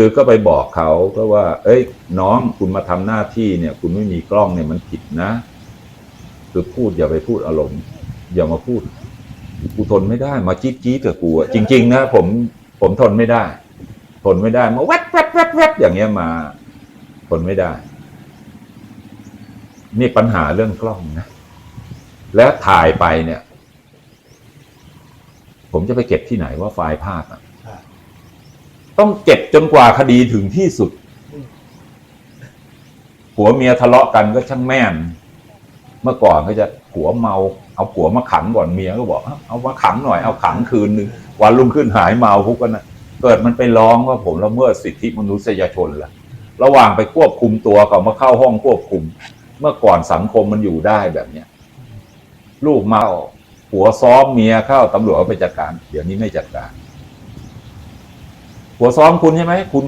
คือก็ไปบอกเขาก็ว่า เอ้ย น้องคุณมาทำหน้าที่เนี่ย คุณไม่มีกล้องเนี่ยมันผิดนะ คือพูดอย่าไปพูดอารมณ์ อย่ามาพูดกูทนไม่ได้ มาจี๊ดจี๊ดกับกูจริง ๆ นะผมผมทนไม่ได้ ทนไม่ได้ มาแวบแวบแวบแวบอย่างเงี้ยมา ทนไม่ได้ นี่ปัญหาเรื่องกล้องนะ แล้วถ่ายไปเนี่ย ผมจะไปเก็บที่ไหนว่าไฟล์ภาพอะ ต้องเก็บจนกว่าคดีถึงที่สุดผัวเมียทะเลาะกันก็ช่างแม่น เมื่อก่อนก็จะผัวเมา เอาผัวมาขังก่อนเมียก็บอก เอามาขังหน่อยเอาขังคืนหนึ่งวันรุ่งขึ้นหายเมาพุกกันนะเกิดมันไปร้องว่าผมละเมิดสิทธิมนุษยชนละระหว่างไปควบคุมตัวเขามาเข้าห้องควบคุม เมื่อก่อนสังคมมันอยู่ได้แบบเนี้ยลูกเมาผัวซ้อมเมียเข้าตำรวจไปจัดการ เดี๋ยวนี้ไม่จัดการ หัวซ้อมคุณใช่ไหมคุณ